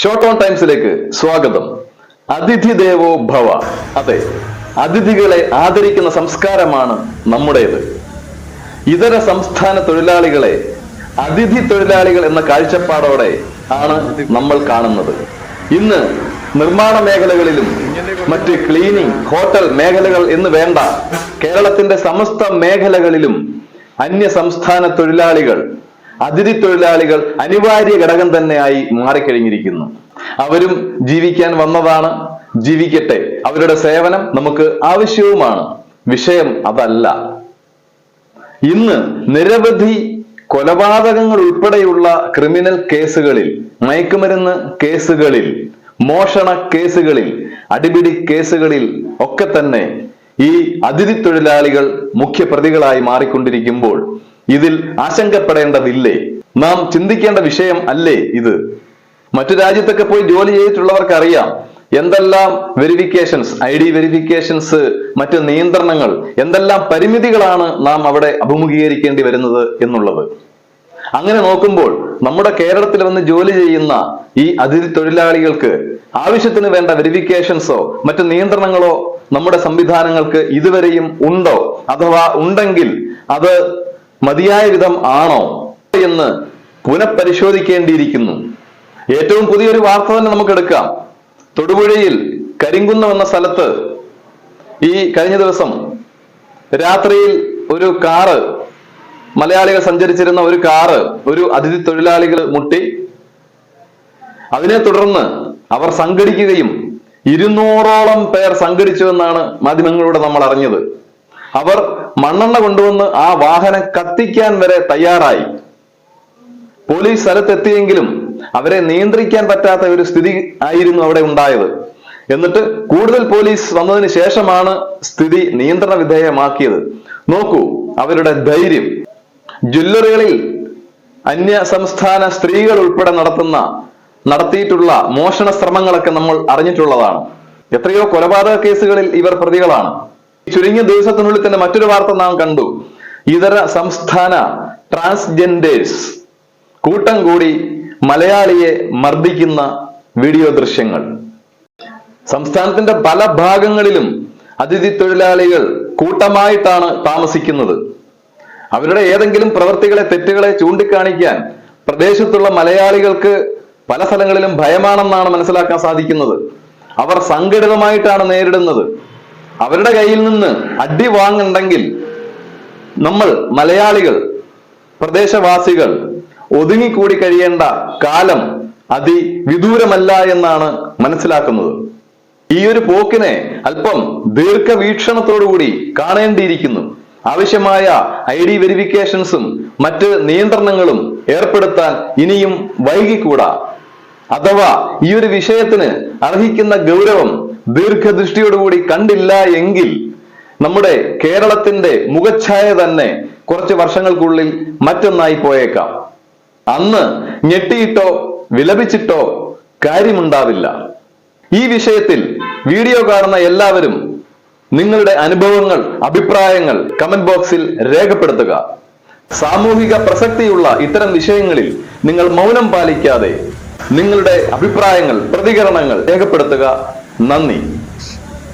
Short on ടൈംസിലേക്ക് സ്വാഗതം. അതിഥി ദേവോ ഭവ. അതെ അതിഥികളെ ആദരിക്കുന്ന സംസ്കാരമാണ് നമ്മുടേത്. ഇതര സംസ്ഥാന തൊഴിലാളികളെ അതിഥി തൊഴിലാളികൾ എന്ന കാഴ്ചപ്പാടോടെ ആണ് നമ്മൾ കാണുന്നത്. ഇന്ന് നിർമ്മാണ മേഖലകളിലും മറ്റ് ക്ലീനിങ് ഹോട്ടൽ മേഖലകൾ എന്ന് വേണ്ട കേരളത്തിന്റെ സമസ്ത മേഖലകളിലും അന്യ സംസ്ഥാന തൊഴിലാളികൾ അതിഥി തൊഴിലാളികൾ അനിവാര്യ ഘടകം തന്നെയായി മാറിക്കഴിഞ്ഞിരിക്കുന്നു. അവരും ജീവിക്കാൻ വന്നതാണ്. ജീവിക്കട്ടെ. അവരുടെ സേവനം നമുക്ക് ആവശ്യവുമാണ്. വിഷയം അതല്ല. ഇന്ന് നിരവധി കൊലപാതകങ്ങൾ ഉൾപ്പെടെയുള്ള ക്രിമിനൽ കേസുകളിൽ മയക്കുമരുന്ന് കേസുകളിൽ മോഷണ കേസുകളിൽ അടിപിടി കേസുകളിൽ ഒക്കെ തന്നെ ഈ അതിഥി തൊഴിലാളികൾ മുഖ്യ പ്രതികളായി മാറിക്കൊണ്ടിരിക്കുമ്പോൾ ഇതിൽ ആശങ്കപ്പെടേണ്ടതില്ലേ? നാം ചിന്തിക്കേണ്ട വിഷയം അല്ലേ ഇത്? മറ്റു രാജ്യത്തൊക്കെ പോയി ജോലി ചെയ്തിട്ടുള്ളവർക്ക് അറിയാം എന്തെല്ലാം വെരിഫിക്കേഷൻസ് ഐ ഡി വെരിഫിക്കേഷൻസ് മറ്റ് നിയന്ത്രണങ്ങൾ എന്തെല്ലാം പരിമിതികളാണ് നാം അവിടെ അഭിമുഖീകരിക്കേണ്ടി വരുന്നത് എന്നുള്ളത്. അങ്ങനെ നോക്കുമ്പോൾ നമ്മുടെ കേരളത്തിൽ വന്ന് ജോലി ചെയ്യുന്ന ഈ അതിഥി തൊഴിലാളികൾക്ക് ആവശ്യത്തിന് വേണ്ട വെരിഫിക്കേഷൻസോ മറ്റു നിയന്ത്രണങ്ങളോ നമ്മുടെ സംവിധാനങ്ങൾക്ക് ഇതുവരെയും ഉണ്ടോ? അഥവാ ഉണ്ടെങ്കിൽ അത് മതിയായ വിധം ആണോ എന്ന് പുനഃപരിശോധിക്കേണ്ടിയിരിക്കുന്നു. ഏറ്റവും പുതിയൊരു വാർത്ത തന്നെ നമുക്ക് എടുക്കാം തൊടുപുഴയിൽ കരിങ്കുന്നം എന്ന സ്ഥലത്ത് ഈ കഴിഞ്ഞ ദിവസം രാത്രിയിൽ ഒരു കാറ് മലയാളികൾ സഞ്ചരിച്ചിരുന്ന ഒരു കാറ് ഒരു അതിഥി തൊഴിലാളികൾ മുട്ടി. അതിനെ തുടർന്ന് അവർ സംഘടിക്കുകയും ഇരുന്നൂറോളം പേർ സംഘടിച്ചു എന്നാണ് മാധ്യമങ്ങളിലൂടെ നമ്മൾ അറിഞ്ഞത്. അവർ മണ്ണെണ്ണ കൊണ്ടുവന്ന് ആ വാഹനം കത്തിക്കാൻ വരെ തയ്യാറായി. പോലീസ് സ്ഥലത്തെത്തിയെങ്കിലും അവരെ നിയന്ത്രിക്കാൻ പറ്റാത്ത ഒരു സ്ഥിതി ആയിരുന്നു അവിടെ ഉണ്ടായത്. എന്നിട്ട് കൂടുതൽ പോലീസ് വന്നതിന് ശേഷമാണ് സ്ഥിതി നിയന്ത്രണ വിധേയമാക്കിയത്. നോക്കൂ അവരുടെ ധൈര്യം. ജ്വല്ലറികളിൽ അന്യ സംസ്ഥാന സ്ത്രീകൾ ഉൾപ്പെടെ നടത്തുന്ന നടത്തിയിട്ടുള്ള മോഷണ ശ്രമങ്ങളൊക്കെ നമ്മൾ അറിഞ്ഞിട്ടുള്ളതാണ്. എത്രയോ കൊലപാതക കേസുകളിൽ ഇവർ പ്രതികളാണ്. ചുരുങ്ങിയ ദിവസത്തിനുള്ളിൽ തന്നെ മറ്റൊരു വാർത്ത നാം കണ്ടു. ഇതര സംസ്ഥാന ട്രാൻസ്ജെൻഡേഴ്സ് കൂട്ടം കൂടി മലയാളിയെ മർദ്ദിക്കുന്ന വീഡിയോ ദൃശ്യങ്ങൾ. സംസ്ഥാനത്തിന്റെ പല ഭാഗങ്ങളിലും അതിഥി തൊഴിലാളികൾ കൂട്ടമായിട്ടാണ് താമസിക്കുന്നത്. അവരുടെ ഏതെങ്കിലും പ്രവൃത്തികളെ തെറ്റുകളെ ചൂണ്ടിക്കാണിക്കാൻ പ്രദേശത്തുള്ള മലയാളികൾക്ക് പല സ്ഥലങ്ങളിലും ഭയമാണെന്നാണ് മനസ്സിലാക്കാൻ സാധിക്കുന്നത്. അവർ സംഘടിതമായിട്ടാണ് നേരിടുന്നത്. അവരുടെ കയ്യിൽ നിന്ന് അടി വാങ്ങുണ്ടെങ്കിൽ നമ്മൾ മലയാളികൾ പ്രദേശവാസികൾ ഒതുങ്ങിക്കൂടി കഴിയേണ്ട കാലം അതിവിദൂരമല്ല എന്നാണ് മനസ്സിലാക്കുന്നത്. ഈ ഒരു പോക്കിനെ അല്പം ദീർഘവീക്ഷണത്തോടുകൂടി കാണേണ്ടിയിരിക്കുന്നു. ആവശ്യമായ ഐ ഡി വെരിഫിക്കേഷൻസും മറ്റ് നിയന്ത്രണങ്ങളും ഏർപ്പെടുത്താൻ ഇനിയും വൈകിക്കൂടാ. അഥവാ ഈ ഒരു വിഷയത്തിന് അർഹിക്കുന്ന ഗൗരവം ദീർഘദൃഷ്ടിയോടുകൂടി കണ്ടില്ല എങ്കിൽ നമ്മുടെ കേരളത്തിന്റെ മുഖച്ഛായ തന്നെ കുറച്ച് വർഷങ്ങൾക്കുള്ളിൽ മറ്റൊന്നായി പോയേക്കാം. അന്ന് ഞെട്ടിയിട്ടോ വിലപിച്ചിട്ടോ കാര്യമുണ്ടാവില്ല. ഈ വിഷയത്തിൽ വീഡിയോ കാണുന്ന എല്ലാവരും നിങ്ങളുടെ അനുഭവങ്ങൾ അഭിപ്രായങ്ങൾ കമന്റ് ബോക്സിൽ രേഖപ്പെടുത്തുക. സാമൂഹിക പ്രസക്തിയുള്ള ഇത്തരം വിഷയങ്ങളിൽ നിങ്ങൾ മൗനം പാലിക്കാതെ നിങ്ങളുടെ അഭിപ്രായങ്ങൾ പ്രതികരണങ്ങൾ രേഖപ്പെടുത്തുക. നന്ദി.